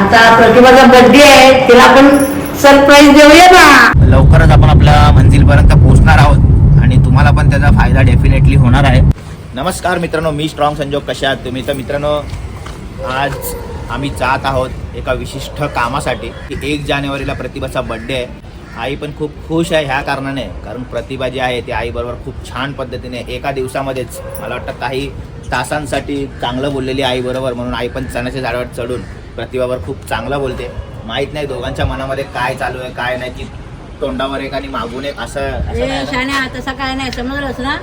आता प्रतिभाचा बर्थडे आहे तिला आपण सरप्राईज देऊया ना. लवकरच आपण आपल्या मंजिलपर्यंत पोहोचणार आहोत आणि तुम्हाला पण त्याचा फायदा डेफिनेटली होणार आहे. नमस्कार मित्रांनो मी स्ट्रॉंग संजोग कशा आहात तुम्ही? तर मित्रांनो आज आम्ही जात आहोत एका विशिष्ट कामासाठी. की एक जानेवारीला प्रतिभाचा बड्डे आहे. आई पण खूप खुश आहे ह्या कारणाने. कारण प्रतिभा जी आहे ती आईबरोबर खूप छान पद्धतीने एका दिवसामध्येच मला वाटतं काही तासांसाठी चांगलं बोललेली आईबरोबर म्हणून आई पण चण्याच्या झाडावर चढून प्रतिभावर खूप चांगलं बोलते. माहीत नाही दोघांच्या मनामध्ये काय चालू आहे काय नाही की तोंडावर एक आणि मागून एक असं नाही? शाण्या तसं काय नाही समजलंस ना?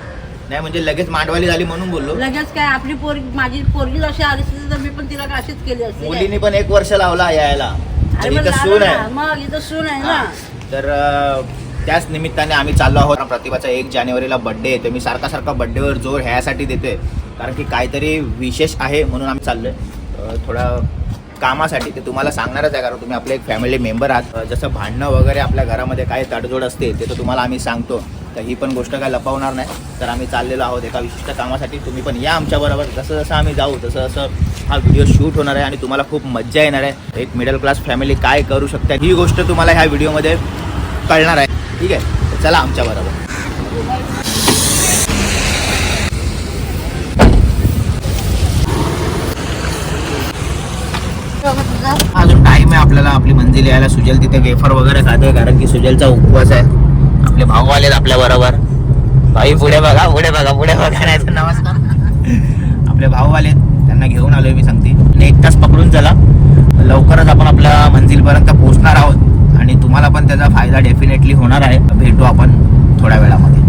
नाही म्हणजे लगेच मांडवाली झाली म्हणून बोललो. लगेच काय आपली पोरगी माझी पोरगी जशी आली असती तर मी पण तिला अशीच केली असती काय? मुलीने पण एक वर्ष लावला यायला. अरे तर पण इथं सून ना. आहे. मग इथं सून आहे ना. तर अं, त्याच निमित्ताने आम्ही चाललो आहोत. प्रतिभाचा एक जानेवारीला बड्डे येतो मी सारखा सारखा बड्डेवर जोर ह्यासाठी देतोय. कारण की काहीतरी विशेष आहे म्हणून आम्ही चाललोय. अं, थोडा कामासाठी ते तुम्हाला सांगणारच आहे कारण तुम्ही आपले एक फॅमिली मेंबर आहात. जसं भांडणं वगैरे आपल्या घरामध्ये काय तडजोड असते ते तर तुम्हाला आम्ही सांगतो. तर ही पण गोष्ट काय लपवणार नाही. तर आम्ही चाललेलो आहोत एका विशिष्ट कामासाठी. तुम्ही पण या आमच्याबरोबर जसं जसं आम्ही जाऊ तसं जसं हा व्हिडिओ शूट होणार आहे आणि तुम्हाला खूप मज्जा येणार आहे. एक मिडल क्लास फॅमिली काय करू शकते ही गोष्ट तुम्हाला ह्या व्हिडिओमध्ये कळणार आहे. ठीक आहे? चला आमच्याबरोबर अजून टाइम आहे आपल्याला. आपली मंजिल यायला सुजल तिथे वेफर वगैरे खातोय कारण की सुजलचा उपवास आहे. आपले भाऊ आलेत आपल्या बरोबर. भाई पुढे बघा पुढे बघा पुढे बघा नाही तर नमस्कार. आपले भाऊ आलेत. त्यांना घेऊन आलोय मी सांगते. आणि एक तास पकडून चला. लवकरच आपण आपल्या मंजिलपर्यंत पोहोचणार आहोत. आणि तुम्हाला पण त्याचा फायदा डेफिनेटली होणार आहे. भेटू आपण थोड्या वेळामध्ये.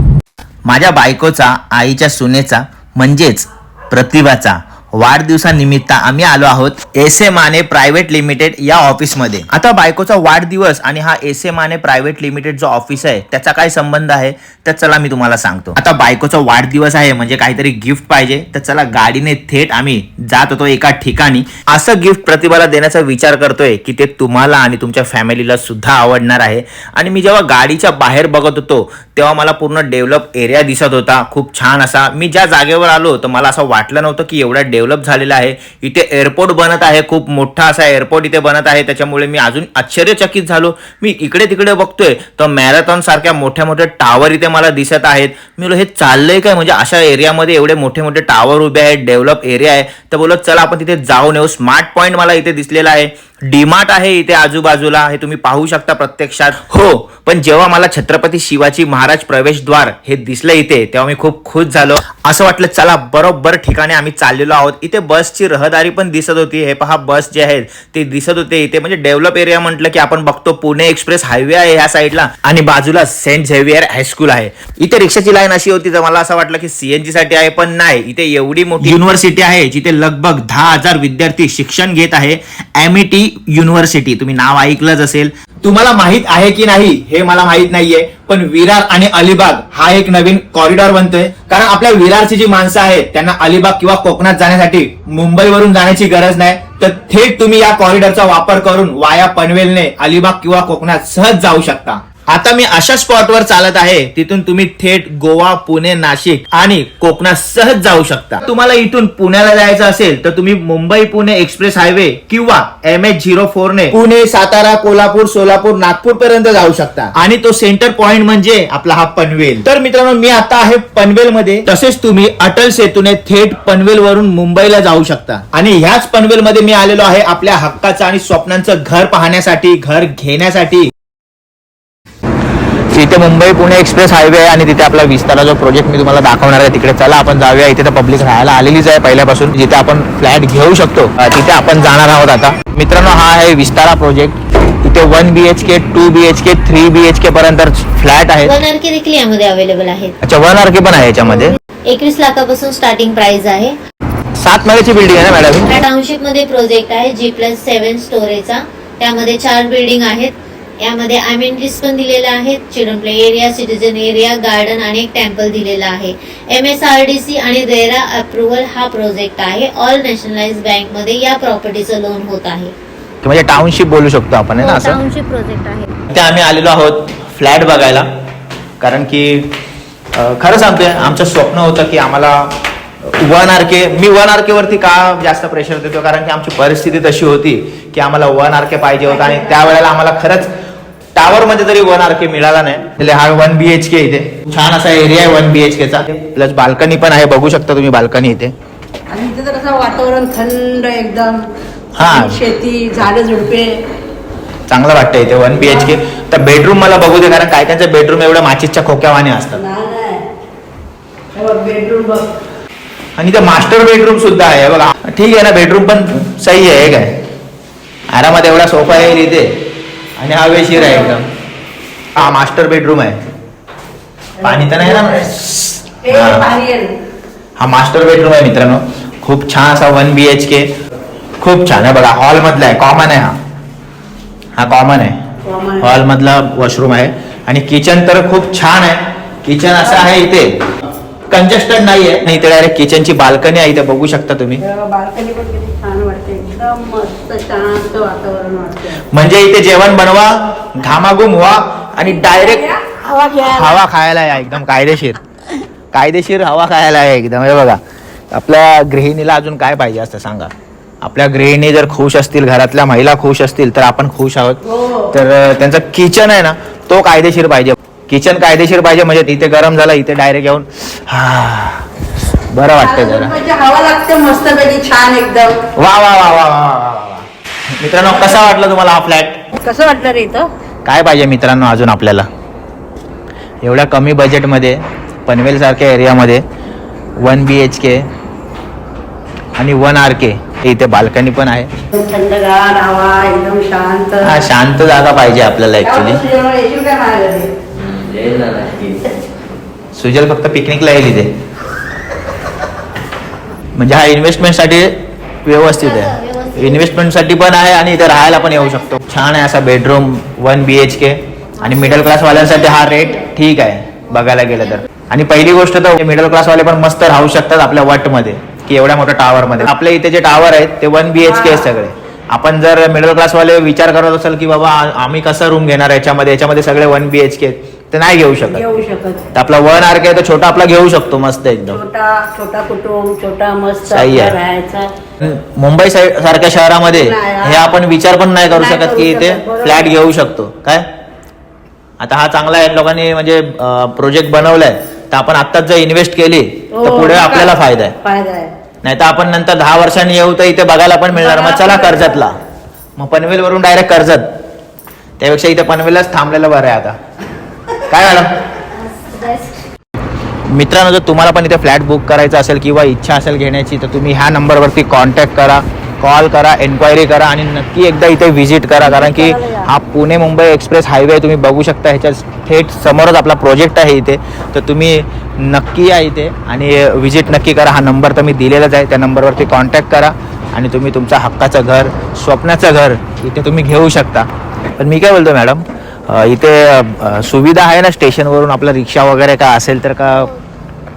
माझ्या बायकोचा आईच्या सुनेचा म्हणजेच प्रतिभाचा वाढदिवसानिमित्त आम्ही आलो आहोत S A Mane private limited या ऑफिसमध्ये. आता बायकोचा वाढदिवस आणि हा S A Mane private limited जो ऑफिस आहे त्याचा काय संबंध आहे? तर चला मी तुम्हाला सांगतो. आता बायकोचा वाढदिवस आहे म्हणजे काहीतरी गिफ्ट पाहिजे तर चला गाडीने थेट आम्ही जात होतो एका ठिकाणी. असं गिफ्ट प्रतिभाला देण्याचा विचार करतोय की ते तुम्हाला आणि तुमच्या फॅमिलीला सुद्धा आवडणार आहे. आणि मी जेव्हा गाडीच्या बाहेर बघत होतो तेव्हा मला पूर्ण डेव्हलप एरिया दिसत होता. खूप छान असा. मी ज्या जागेवर आलो तर मला असं वाटलं नव्हतं की एवढा डेव्हलप झालेला आहे. इथे एअरपोर्ट बनत आहे. खूप मोठा असा एअरपोर्ट इथे बनत आहे. त्याच्यामुळे मी अजून आश्चर्यचकित झालो. मी इकडे तिकडे बघतोय. तर मॅरेथॉन सारख्या मोठ्या मोठ्या टावर इथे मला दिसत आहेत. मी हे चाललंय काय? म्हणजे अशा एरियामध्ये एवढे मोठे मोठे टावर उभे आहेत. डेव्हलप एरिया आहे. तर बोलत चला आपण तिथे जाऊन येऊ. स्मार्ट पॉईंट मला इथे दिसलेला आहे. डीमार्ट आहे इथे आजूबाजूला. हे तुम्ही पाहू शकता प्रत्यक्षात. हो पण जेव्हा मला छत्रपती शिवाजी महाराज प्रवेशद्वार हे दिसलं इथे तेव्हा मी खूप खुश झालो. असं वाटलं चला बरोबर ठिकाणी आम्ही चाललेलो आहोत. इथे बसची रहदारी पण दिसत होती. हे पहा बस जे आहेत ते दिसत होते. इथे म्हणजे डेव्हलप एरिया म्हटलं की आपण बघतो पुणे एक्सप्रेस हायवे आहे ह्या साईडला आणि बाजूला सेंट झेवियर हायस्कूल आहे. इथे रिक्षाची लाईन अशी होती तर मला असं वाटलं की सीएनजी साठी आहे पण नाही. इथे एवढी मोठी युनिव्हर्सिटी आहे जिथे लगभग दहा हजार विद्यार्थी शिक्षण घेत आहे. एमईटी युनिव्हर्सिटी तुम्ही नाव ऐकलंच असेल. तुम्हाला माहीत आहे की नाही हे मला माहीत नाहीये पण विरार आणि अलिबाग हा एक नवीन कॉरिडॉर बनतोय. कारण आपल्या विरारची जी माणसं आहेत त्यांना अलिबाग किंवा कोकणात जाण्यासाठी मुंबईवरून जाण्याची गरज नाही. तर थेट तुम्ही या कॉरिडॉरचा वापर करून वाया पनवेलने अलिबाग किंवा कोकणात सहज जाऊ शकता. आता मी अशा स्पॉटवर चालत आहे तिथून तुम्ही थेट गोवा पुणे नाशिक आणि कोकणात सहज जाऊ शकता. तुम्हाला इथून पुण्याला जायचं असेल तर तुम्ही मुंबई पुणे एक्सप्रेस हायवे किंवा एम एच झिरो फोर ने पुणे सातारा कोल्हापूर सोलापूर नागपूर पर्यंत जाऊ शकता. आणि तो सेंटर पॉइंट म्हणजे आपला हा पनवेल. तर मित्रांनो मी आता आहे पनवेल मध्ये तसेच तुम्ही अटल सेतूने थेट पनवेल वरून मुंबईला जाऊ शकता. आणि ह्याच पनवेल मध्ये मी आलेलो आहे आपल्या हक्काचं आणि स्वप्नांचं घर पाहण्यासाठी घर घेण्यासाठी. इथे मुंबई पुणे एक्सप्रेस हायवे आहे आणि तिथे आपला विस्तारा जो प्रोजेक्ट मी तुम्हाला दाखवणार आहे तिकडे चला आपण जाऊया. इथे तर पब्लिक राहायला आलेलीच आहे पहिल्यापासून. जिथे आपण फ्लॅट घेऊ शकतो तिथे आपण जाणार आहोत आता. मित्रांनो हा आहे विस्तारा प्रोजेक्ट. इथे one B H K two B H K three B H K पर्यंत फ्लॅट आहेत. वन देखील यामध्ये अवेलेबल आहेत. अच्छा वन आर के पण आहे याच्यामध्ये. एकवीस लाखापासून स्टार्टिंग प्राइस आहे. सात माळ्याची बिल्डिंग आहे ना मॅडम टाउनशिपमध्ये प्रोजेक्ट आहे जी प्लस सेव्हन स्टोरेचा त्यामध्ये चार बिल्डिंग आहेत. यामध्ये अमेनिटीज पण दिलेल्या आहेत children play area citizen area garden आणि एक टेम्पल दिलेला आहे. M S R D C आणि रेरा अप्रुव्हल हा प्रोजेक्ट आहे. ऑल नॅशनलाइज बँकमध्ये या प्रॉपर्टीचं लोन होत आहे. म्हणजे टाउनशिप बोलू शकतो आपण आहे ना असं? टाउनशिप प्रोजेक्ट आहे. इथे आम्ही आलेलो आहोत फ्लॅट बघायला. कारण की अ, खरं सांगतोय आमचं स्वप्न होतं की आम्हाला वन आर के मी वन आर के वरती का जास्त प्रेशर देतो? कारण की आमची परिस्थिती तशी होती की की आम्हाला वन आर के पाहिजे होता आणि त्यावेळेला आम्हाला खरंच टावर मध्ये तरी वन आर के मिळाला नाही. हा वन बी एच के इथे. छान असा एरिया आहे वन बी एच केचा प्लस बाल्कनी पण आहे बघू शकता तुम्ही बाल्कनी इथे. आणि इथे तर कसं वातावरण थंड एकदम. हा. शेती झाडे झुडपे. चांगलं वाटतं इथे वन बी एच के तर बेडरूम मला बघू दे कारण काय त्यांचे बेडरूम एवढ्या माचीच्या खोक्यावाने असतात बेडरूम बघ आणि इथे मास्टर बेडरूम सुद्धा आहे बघा. ठीक आहे ना बेडरूम पण सही आहे काय? आरामात एवढा सोफा येईल इथे. आणि हवेशीर आहे एकदम. हा मास्टर बेडरूम आहे. पाणी तर नाही ना? हे हा. हा मास्टर बेडरूम आहे मित्रांनो. खूप छान असा वन बी एच के खूप छान आहे बघा हॉल मधला आहे. कॉमन आहे हा. हा कॉमन आहे. हॉल मधला वॉशरूम आहे. आणि किचन तर खूप छान आहे. किचन असं आहे इथे. कंजेस्टेड नाही आहे इथे डायरेक्ट किचनची बाल्कनी आहे इथे बघू शकता तुम्ही. बाल्कनी पण किती छान वाटते. एकदम मस्त शांत वातावरण वाटते. म्हणजे इथे जेवण बनवा घामाघूम व्हा आणि डायरेक्ट हवा घ्या. हवा खायला या एकदम कायदेशीर. कायदेशीर हवा खायला आहे एकदम. हे बघा आपल्या गृहिणीला अजून काय पाहिजे असतं सांगा. आपल्या गृहिणी जर खुश असतील घरातल्या महिला खुश असतील तर आपण खुश आहोत. हो. तर अं, त्यांचं किचन आहे ना तो कायदेशीर पाहिजे. किचन कायदेशीर पाहिजे म्हणजे तिथे गरम झालं इथे डायरेक्ट येऊन हा बरं वाटतं जरा. म्हणजे हवा लागते मस्त छान एकदम. वा वा वा वा मित्रांनो कसा वाटला तुम्हाला हा फ्लॅट कसं वाटलं रे इथं? काय पाहिजे मित्रांनो अजून आपल्याला? एवढ्या कमी बजेटमध्ये पनवेलसारख्या एरियामध्ये वन बी एच के आणि वन आर के इथे बाल्कनी पण आहे. थंडगार हवा एकदम शांत. हा शांत जागा पाहिजे आपल्याला ऍक्च्युली सुजल फक्त पिकनिकला येईल इथे म्हणजे हा इन्व्हेस्टमेंटसाठी व्यवस्थित आहे. इन्व्हेस्टमेंटसाठी पण आहे आणि इथे राहायला पण येऊ शकतो. छान आहे असा bedroom one B H K आणि मिडल क्लास वाल्यांसाठी हा रेट ठीक आहे बघायला गेलं तर. आणि पहिली गोष्ट तर मिडल क्लास वाले पण मस्त राहू शकतात आपल्या वटमध्ये की एवढ्या मोठ्या टावरमध्ये आपल्या इथे जे टावर आहेत ते वन बी एच के सगळे. आपण जर मिडल क्लास वाले विचार करत असेल की बाबा आम्ही कसं रूम घेणार याच्यामध्ये? याच्यामध्ये सगळे वन बी एच के ते नाही घेऊ शकत. येऊ शकत तर आपला वन आर के तर छोटा आपला घेऊ शकतो मस्त एकदम. छोटा छोटा कुटुंब छोटा मस्त सही आहे. आपला राहायचा. मुंबई साई- सारख्या शहरामध्ये नाही, हा. हे आपण विचार पण नाही करू नाही शकत करू की इथे शकत, बरोबर. फ्लॅट घेऊ शकतो. काय? आता हा चांगला आहे. लोकांनी म्हणजे प्रोजेक्ट बनवलाय. तर आपण आत्ताच जर इन्व्हेस्ट केली तर हो, पुढे मग आपल्याला काय? फायदा आहे. फायदा आहे. नाही तर आपण नंतर दहा वर्षांनी येऊ तर इथे बघायला पण मिळणार. मग चला कर्जतला. मग पनवेल वरून डायरेक्ट कर्जत. त्यापेक्षा इथे पनवेलच थांबलेलं बरं आहे आता. काय मॅडम? मित्रांनो जर तुम्हाला पण इथे फ्लॅट बुक करायचा असेल किंवा इच्छा असेल घेण्याची तर तुम्ही ह्या नंबरवरती कॉन्टॅक्ट करा कॉल करा एन्क्वायरी करा आणि नक्की एकदा इथे व्हिजिट करा. कारण की हा पुणे मुंबई एक्सप्रेस हायवे तुम्ही बघू शकता ह्याच्या थेट समोरच आपला प्रोजेक्ट आहे इथे. तर तुम्ही नक्की या इथे आणि व्हिजिट नक्की करा. हा नंबर तर मी दिलेलाच आहे त्या नंबरवरती कॉन्टॅक्ट करा आणि तुम्ही तुमच्या हक्काचं घर स्वप्नाचं घर इथे तुम्ही घेऊ शकता. पण मी काय बोलतो मॅडम? इथे सुविधा आहे ना स्टेशनवरून? आपलं रिक्षा वगैरे काय असेल तर का?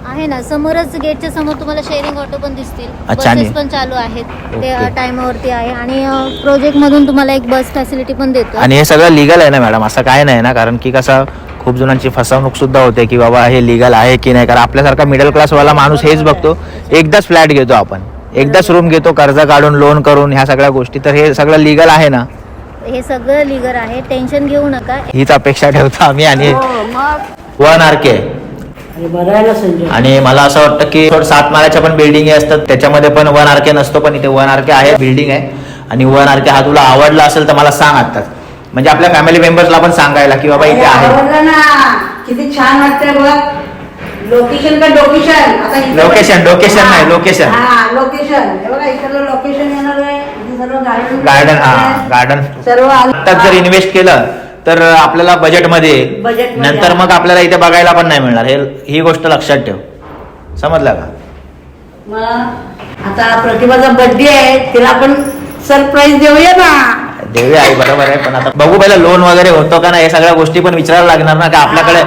आहे ना. समोरच गेटच्या समोर तुम्हाला शेअरिंग ऑटो पण दिसतील. अच्छा, आणि- बसेस पण चालू आहेत. ते ओके. टाइमावरती आहे. आणि प्रोजेक्ट मधून तुम्हाला एक बस फॅसिलिटी पण देतो. आणि हे सगळं लिगल आहे ना मॅडम असं काय नाही ना? कारण की कसं खूप जणांची फसवणूक सुद्धा होते की बाबा हे लिगल आहे की नाही? कारण आपल्यासारखा मिडल क्लासवाला माणूस हेच बघतो. एकदाच फ्लॅट घेतो आपण. एकदाच रूम घेतो कर्ज काढून लोन करून ह्या सगळ्या गोष्टी. तर हे सगळं लिगल आहे ना? हे सगळं लिगर आहे. टेन्शन घेऊ नका. हीच अपेक्षा ठेवतो आम्ही आणि हो मग? One R K. बरं आहे ना संजय. आणि मला असं वाटतं की थोडं सात माळ्याच्या पण बिल्डिंग असतात. त्याच्यामध्ये पण वन आर के नसतो पण इथे वन आर के आहे बिल्डिंग आहे. आणि वन आर के हा तुला आवडला असेल तर मला सांग आत्ताच. म्हणजे आपल्या फॅमिली मेंबर्सला पण सांगायला की बाबा इथे आहे. आवडलं ना. किती छान वाटतंय बघ. लोकेशन का लोकेशन आता location नाही, हा. हा लोकेशन हे बघा इकडलं लोकेशन येणार आहे. सर्व गार्डन गार्डन हा गार्डन सर्व. आत्ताच जर इन्व्हेस्ट केलं तर आपल्याला बजेटमध्ये. Budget मध्ये नंतर मग आपल्याला इथे बघायला पण नाही मिळणार. हे ही गोष्ट लक्षात ठेव. समजलं का? मग आता प्रतिभाचा बर्थडे आहे तिला आपण सरप्राईज देऊया ना. देवी आहे बरोबर आहे. पण आता बघू पहिला लोन वगैरे होतो का नाही हे सगळ्या गोष्टी पण विचारायला लागणार ना का आपल्याकडे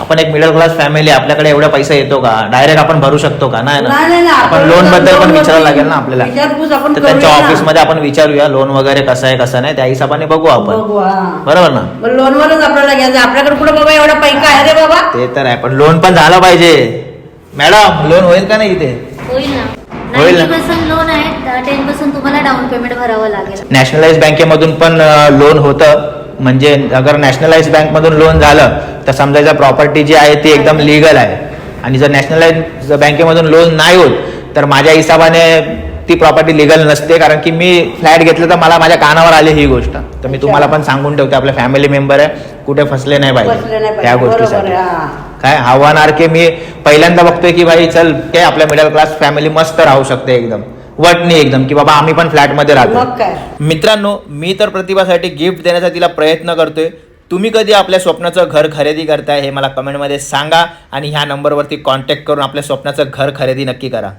आपण एक मिडल क्लास फॅमिली आपल्याकडे एवढा पैसा येतो का? डायरेक्ट आपण भरू शकतो का? नाही ना. नाही. आपण आपण लोनबद्दल पण loan विचारायला लागेल ना आपल्याला. विचारपूस आपण तर त्यांच्या करूया ना. ऑफिसमध्ये आपण विचारूया लोन वगैरे कसं आहे कसं नाही त्या हिशोबाने बघू आपण. बघू हा. बरोबर ना? मग लोनवरच आपल्याला घ्यायचं. आपल्याकडे कुठे बाबा एवढा पैसा आहे रे बाबा? ते तर आहे पण लोन पण झालं पाहिजे. मॅडम लोन होईल का नाही इथे? होईल ना. होईल नाईन्टी ना पर्सेंट लोन आहे टेन पर्सेंट तुम्हाला डाऊन पेमेंट भरावं लागेल. नॅशनलाइज बँकेमधून पण लोन होतं. म्हणजे अगर नॅशनलाइज बँकमधून लोन झालं तर समजायचं प्रॉपर्टी जी आहे ती एकदम लिगल आहे. आणि जर नॅशनलाइज बँकेमधून लोन नाही होत तर माझ्या हिसाबाने ती प्रॉपर्टी लिगल नसते. कारण की मी फ्लॅट घेतलं तर मला माझ्या कानावर आली ही गोष्ट. तर मी तुम्हाला पण सांगून ठेवते आपल्या फॅमिली मेंबर आहे. कुठे फसले नाही पाहिजे नाही त्या गोष्टीसाठी. काय? आव्हानार की मी पहिल्यांदा बघतोय की भाई चल काय आपल्या मिडल क्लास फॅमिली मस्त राहू शकते एकदम. वटणी एकदम की बाबा आम्ही पण फ्लॅटमध्ये राहतो मित्रांनो मी तर प्रतिभासाठी गिफ्ट देण्याचा तिला प्रयत्न करतोय. तुम्ही कधी आपल्या स्वप्नाचं घर खरेदी करताय हे मला कमेंटमध्ये सांगा आणि ह्या नंबरवरती कॉन्टॅक्ट करून आपल्या स्वप्नाचं घर खरेदी नक्की करा.